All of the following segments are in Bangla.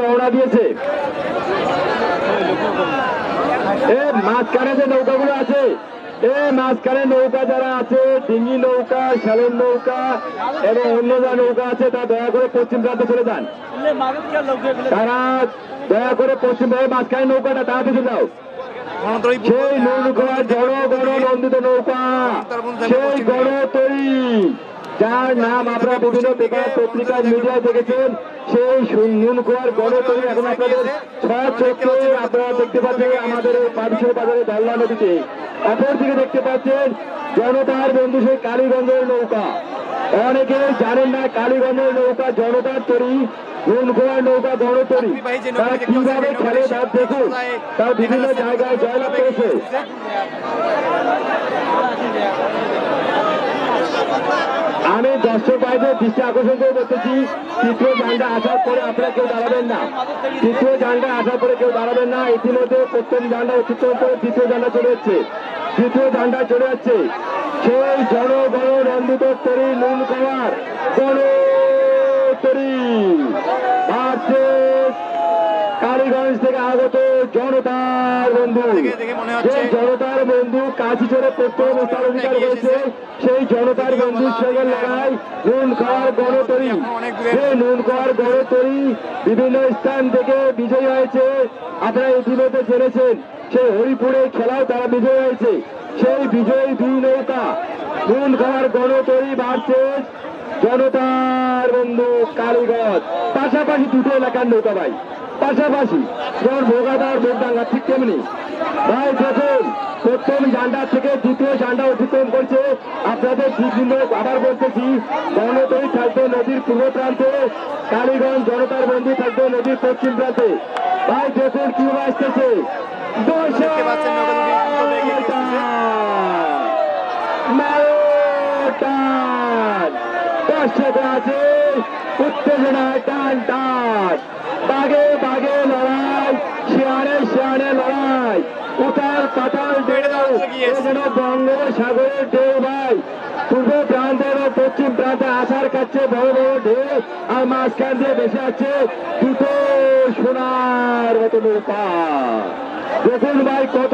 রওনা দিয়েছে। মাঝখানে যে নৌকাগুলো আছে, এ মাঝখানে নৌকা যারা আছে, ডিঙ্গি নৌকা শ্যালের নৌকা এবং অন্য যা নৌকা আছে তা দয়া করে পশ্চিম প্রান্তে চলে যান। তারা দয়া করে পশ্চিম ভাবে মাঝখানে নৌকাটা, তারা পিছু দাও সেই নৌকা জনগণ নন্দিত নৌকা, সেই গণতরী যার নাম আপনারা বিভিন্ন পেপার পত্রিকা মিডিয়ায় দেখেছেন সেই নুনখোয়ার গণতরী এখন আপনাদের ছয় চোখে আপনারা দেখতে পাচ্ছেন আমাদের এই পাবিশ্বর বাজারে দল্লা নদীতে। অপরদিকে দেখতে পাচ্ছেন জনতার বন্ধু সেই কালীগঞ্জের নৌকা। অনেকে জানেন না কালীগঞ্জের নৌকা জনতার তরী নুনখোয়ার নৌকা গণতরী। তারা কীভাবে খেলে তার দেখুন। তার বিভিন্ন জায়গায় জয়লাভ করেছে। আমি দর্শক ভাইদের দৃষ্টি আকর্ষণ করে বলতেছি তৃতীয় জানটা আসার পরে আপনারা কেউ দাঁড়াবেন না। তৃতীয় জানটা আসার পরে কেউ দাঁড়াবেন না। ইতিমধ্যে প্রথম জানটা অতিক্রম করে দ্বিতীয় জানটা চলে যাচ্ছে। তৃতীয় জানটা চলে যাচ্ছে। সেই জনগণ নন্দিত তরি নুন খাওয়ার গণতরি। ভার্সেস কালীগঞ্জ থেকে আগত জনতার বন্ধু। যে জনতার বন্ধু কাশি চড়ে প্রথম স্থান অধিকার করেছে। সেই জনতার বন্ধুর সঙ্গে লড়াই, নুন খাওয়ার গণতরি। সেই নুন খাওয়ার গণতরি বিভিন্ন স্থান থেকে বিজয়ী হয়েছে। আপনারা ইতিমধ্যে জেনেছেন, সেই হরিপুরে খেলাও তারা বিজয়ী হয়েছে। সেই বিজয়ী দুই নৌকা নুন খাওয়ার গণতরি ভার্সেস জনতার বন্ধু কালীগঞ্জ। পাশাপাশি দুটো এলাকার নৌকা ভাই। পাশাপাশি যেমন ভোগাদার ভোগডাঙ্গা ঠিক তেমনি। ভাই, দেখুন প্রথম জান্ডা থেকে দ্বিতীয় জান্ডা অতিক্রম করছে। আপনাদের বিভিন্ন আবার বলতেছি গণতরী থাকবে নদীর পূর্ব প্রান্তে কালীগঞ্জ জনতার বন্ধু থাকবে নদীর পশ্চিম প্রান্তে। ভাই দেখুন কি আসতেছে। আছে উত্তেজনায় টান টান। বাগে বাগে লড়াই শিয়ারে শিয়ারে লড়াই। উতাল পাতাল বঙ্গোপসাগরের ঢেউ ভাই। পূর্ব এবং পশ্চিম প্রান্তে আসার কাছে বড় বড় ঢেউ আর মাঝখান দিয়ে বেশি আছে দুটো সোনার মতো নৌকা। দেখুন ভাই, কত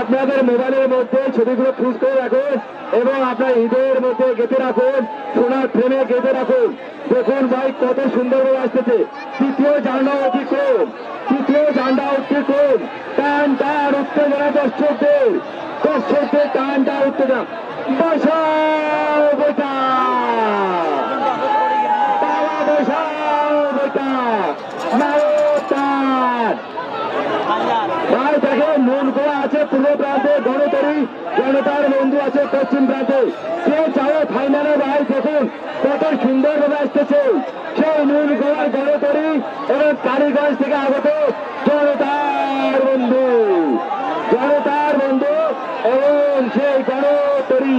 আপনাদের মোবাইলের মধ্যে ছবিগুলো ফ্রিজ করে রাখুন এবং আপনার হৃদয়ের মধ্যে গেঁথে রাখুন, সোনার ফ্রেমে গেঁথে রাখুন। দেখুন ভাই, কত সুন্দরভাবে আসতেছে। তৃতীয় জান্ডা অতিক্রম। তৃতীয় জান্ডা অতিক্রম টান টান উত্তেজনা দর্শকদের। দর্শকদের টান টান উত্তেজনা বসাও বসাও বেটা। বন্ধু আছে পশ্চিম ফাইনালে ভাই আসতেছে। এবং থেকে আগত জনতার বন্ধু জনতার বন্ধু এবং সেই গণতরি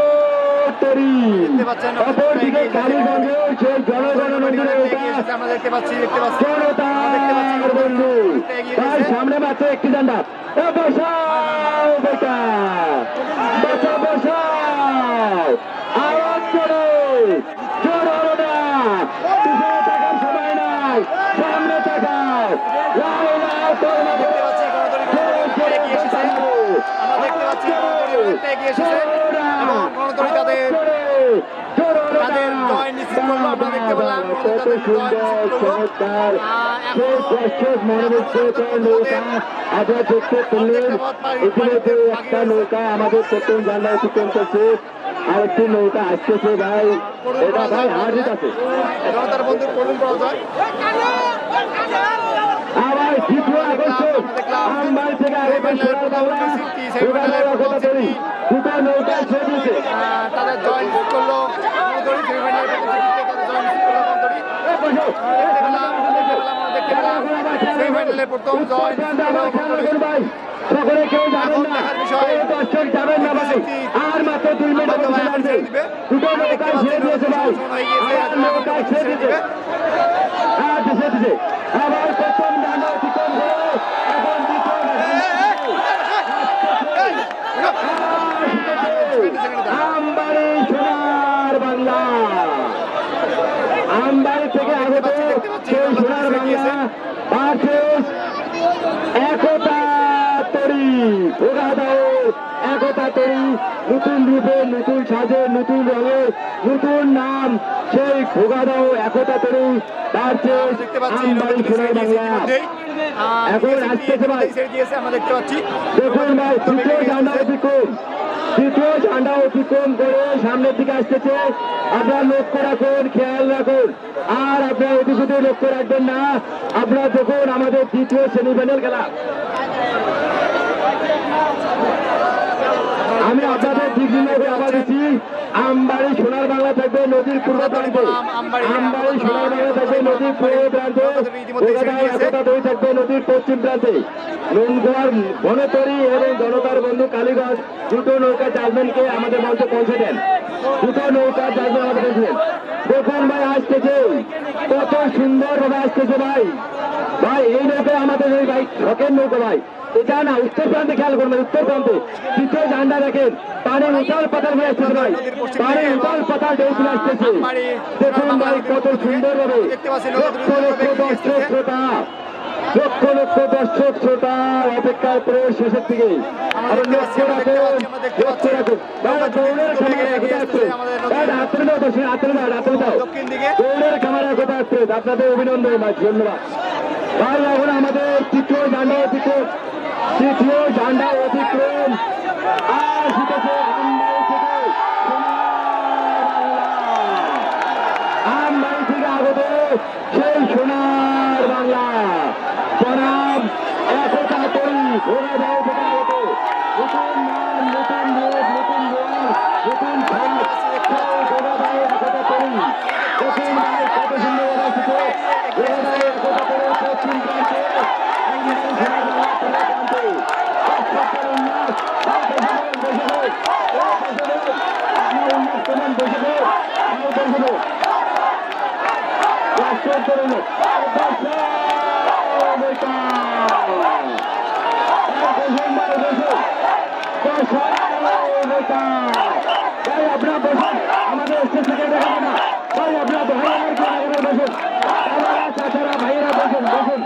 দেখতে অপরদিকে সেই জনগণ জনতার বন্ধু। তার সামনে মাত্র একটি ডান্ডা বসাও বেটা। বসা বসাও। আওয়াজ করে। জোরে হলো না। পিছনে তাকার সময় নাই। সামনে তাকাও। লাও লাও তোর মাঝে দেখতে পাচ্ছি এগিয়ে এসেছে এবং তাদের জয় নিশ্চিত করল আমরা দেখতে পেলাম কত সুন্দর চমৎকার সেই দর্শক মনে নৌকা আপনারা দেখতে পেলেন ইতিমধ্যে একটা নৌকা আমাদের প্রথম অতিক্রম করছে আরেকটি নৌকা আসতেছে ভাই এটা ভাই হাজির আছে আবার দ্বিতীয় আকর্ষণ আমবাড়ি থেকে আগে সোনার বাংলা যোগাযোগ কথা করি দুটো নৌকা ছেড়ে দিয়েছে আহ, তাদের জয় নিশ্চিত করল গণতরী সেমিফাইনাল তাদের জয় নিশ্চিত করল গণতরী এ বসো, এ দেখতে পেলাম দেখতে পেলাম আমরা দেখতে পেলাম সেমিফাইনাল প্রথম জয় সকলে কেউ যাবেন না দর্শক যাবেন না ভাই আর মাত্র দুই মিনিট লাগবে। দুটো আমরা দেখতে নৌকা পাচ্ছি ছেড়ে দিয়েছে ভাই। আর ছেড়ে দিয়েছে। আর দিছে দিছে আবার প্রথম ডানা অতিক্রম করে এখন দ্বিতীয় আমবাড়ি সোনার বাংলা আমবাড়ি থেকে আগত দেখতে পাচ্ছি, সেই দেখতে পাচ্ছি, সোনার দেখতে বাংলা পাচ্ছি। ভার্সেস একতা তরি ঘোড়া দাও একতা তরি নতুন রূপে নতুন সাজে নতুন রঙে নতুন নাম সেই ঘোগা দাও একতা তরি দেখতে পাচ্ছি আমবাড়ি সোনার বাংলা। এখন আসতেছে ভাই। দেখুন ভাই তৃতীয় ঝান্ডা অতিক্রম। তৃতীয় ঝান্ডা অতিক্রম করে সামনের দিকে আসতেছে। আপনারা লক্ষ্য রাখুন খেয়াল রাখুন। আর আপনারা এদিকে লক্ষ্য রাখবেন না। আপনারা দেখুন আমাদের দ্বিতীয় সেমিফাইনাল খেলা। আমি আপনাদের ঠিক নির্ণয় দিচ্ছি আমবাড়ি সোনার বাংলা থাকবে নদীর পূর্ব প্রান্তে। আমবাড়ি সোনার বাংলা থাকবে নদীর পূর্ব প্রান্তে। একতা দই থাকবে নদীর পশ্চিম প্রান্তে। নুনগড় বনতরি এবং জনতার বন্ধু কালীগঞ্জ দুটো নৌকা জাজমেন্টকে আমাদের মঞ্চে পৌঁছে দেন। দুটো নৌকা জাজমেন্ট আমাদের দেখুন ভাই, আসতেছে। কত সুন্দর ভাবে আসতেছে ভাই। ভাই, এই নৌকা আমাদের এই ভাই শখের নৌকা ভাই। এটা না উত্তর প্রান্তে খেয়াল করবেন উত্তর প্রান্তে। দ্বিতীয় ঝান্ডা দেখেন। পানি উতাল পাতাল হয়ে আসতেছে ভাই। পানি উতাল পাতাল ঢেউ চলে আসতেছে। দেখুন ভাই কত সুন্দর ভাবে লক্ষ লক্ষ দর্শক শ্রোতা লক্ষ লক্ষ দর্শক শ্রোতা অপেক্ষা করে শেষের দিকে। আবার লক্ষ্য রাখুন লক্ষ্য রাখুন। ভাই দৌড়ের খেলা কোথায় আসছে ভাই হাতের দাও দর্শক হাতের দাও। হাতের দাও দৌড়ের ক্যামেরা কোথায় আসছে। আপনাদের অভিনন্দন ধন্যবাদ। ভাই এখন আমাদের তৃতীয় ঝান্ডা অতিক্রম তৃতীয় ঝান্ডা অতিক্রম। আর শিখেছে আমবাড়ি থেকে আমবাড়ি থেকে আগত সেই সোনার বাংলা। প্রণাম একতা তৈরি ঘোড়া দাও থেকে আগত নতুন নাম নতুন রূপ নতুন রং নতুন ভাব সেই ঘোড়া দাও একতা তৈরি দেখুন ভাই কত সুন্দর অবস্থিত ঘোড়া দাও একতা তৈরি পশ্চিম প্রান্তে আমবাড়ি সোনার বাংলা পূর্ব প্রান্তে দর্শকের উল্লাস আর বসে বসে বসে আপনার উল্লাস কেমন বসে বসে বসে দর্শক করুন ভাই আপনারা বসুন আমাদের স্টেজ থেকে দেখাবো না ভাই আপনারা ভাই আমার কেউ এখানে বসুন চাচারা ভাইয়েরা বসুন বসুন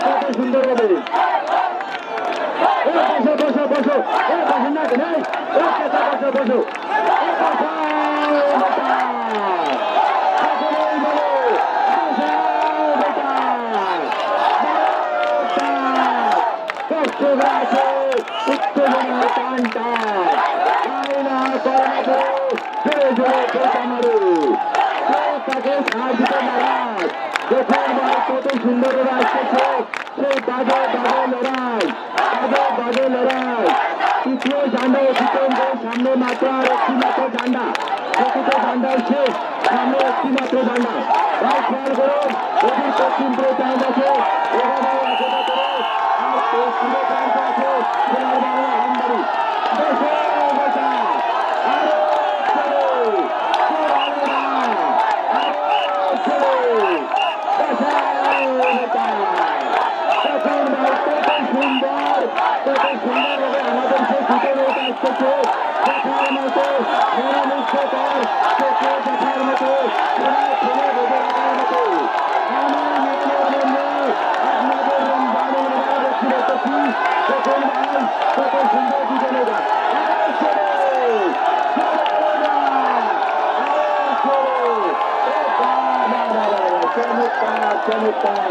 কত সুন্দর হবে বসো বসো বসো এ বসেন না কেন বেটা সকলেই বলো বসো বেটা কষ্ট আছে উত্তেজনা টানটা আয়না কর্মে জোরে জোরে বেটা মারো কেউ তাকে সাহায্য দিতে নারাজ দেখুন ভাই কত সুন্দর করে আসতেছে সেই বাজে বাজে লড়াই বাজে বাজে লড়াই তৃতীয় ঝান্ডা অতিক্রম করে সামনে মাত্র আর একটি মাত্র ঝান্ডা প্রকৃত ঝান্ডার শেষ। সামনে একটি মাত্র ঝান্ডা ভাই খেয়াল করুন নদীর পশ্চিম পুরো চাঁদ আছে সুন্দর কত সুন্দর ভাবে আমাদের সেই দুটো লোক আসতেছে দেখার মতো মনোমুগ্ধকর চোখে দেখার মতো সোনা ছেলে বেঁধে রাখার মতো আমার মনের মধ্যে আপনাদের রমজানের মেলা দেখতে দেখতেছি দেখুন ভাই কত সুন্দর দুটো লোক চমৎকার চমৎকার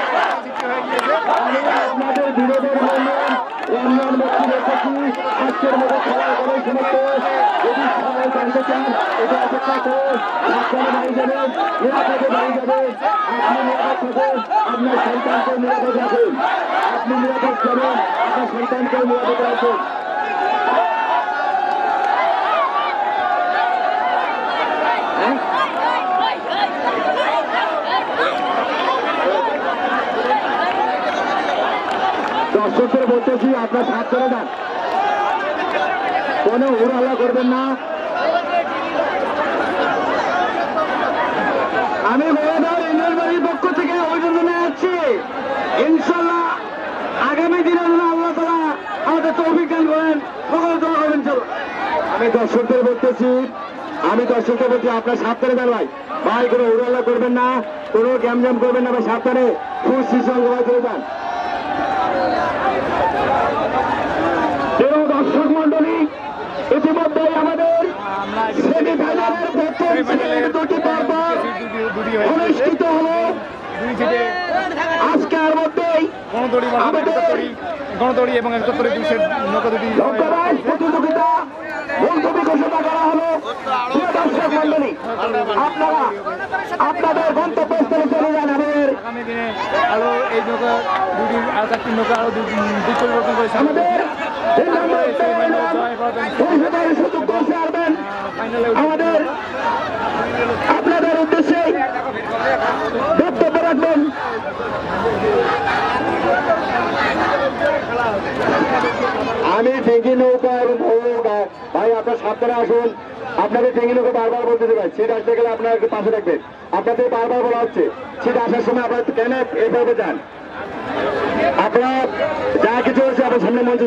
নেমে আপনাদের বিরোধের মূল্যায়ন রমজান ব্যক্তি রেখেছি আজকের মতো খেলার কোনো সমস্ত যদি সবাই জানতে চান এটা অপেক্ষা করে রাস্তায় বাড়ি যাবেন নিরাপদে বাড়ি যাবেন আপনি নিরাপদ থাকুন আপনার সন্তানকে নিরাপদ রাখুন। আপনি নিরাপদ যাবেন আপনার সন্তানকে নিরাপদ রাখুন। দর্শকদের বলতেছি আপনার সাথ করে যান। কোনো উড়ালা করবেন না। আমি মহাদার ইন্দ্রের বাড়ির পক্ষ থেকে অভিনন্দন জানাচ্ছি। ইনশাল্লাহ আগামী দিনে যেন আল্লাহ তালা আমাদের তৌফিক দান করেন, সকলে দোয়া করবেন চলো আমি দর্শকদের বলতেছি আমি দর্শকদের বলছি আপনার সাবধানে যান ভাই। ভাই, কোনো উড়াল্লা করবেন না, কোনো গ্যামজাম করবেন না, ভাই, সাবধানে। ফুল শিশু ভাই চলে যান। প্রিয় দর্শক মন্ডলী ইতিমধ্যেই আমাদের সেমিফাইনালের প্রথম শ্রেণির দুটি পর্ব অনুষ্ঠিত হলো। আজকের মধ্যেই গণতড়ি এবং একতরি দুই সেট নৌকা দুটি প্রতিযোগিতা মুলতবি ঘোষণা করা হলো। দর্শক মন্ডলী আপনারা আপনাদের গন্তব্যস্থলে চলে যান আমাদের। আগামী দিনে আরও এই নৌকা দুটি আর চারটি নৌকা আরও দুই পরিবর্তন করেছে। আমাদের আপনাদের উদ্দেশ্যে বক্তব্য রাখবেন আমি ডিঙ্গি নৌকা এবং নৌকা ভাই, আপনার সাবধানে আসুন। আপনাদের ডিঙ্গি নৌকা বারবার বলতে ভাই সিট আসতে গেলে আপনারা পাশে রাখবেন আপনাদের বারবার বলা হচ্ছে সিট আসার সময় আপনার কেন এইভাবে যান। আপনারা যা কিছু হয়েছে আপনার সামনে মঞ্চে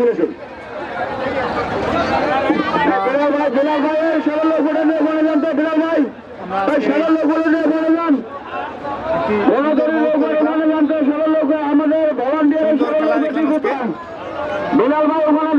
চলে যান তো বিলাল ভাই। সরল লোক নিয়ে ওখানে যান তো সরল লোক আমাদের বিলাল ভাই, ওখানে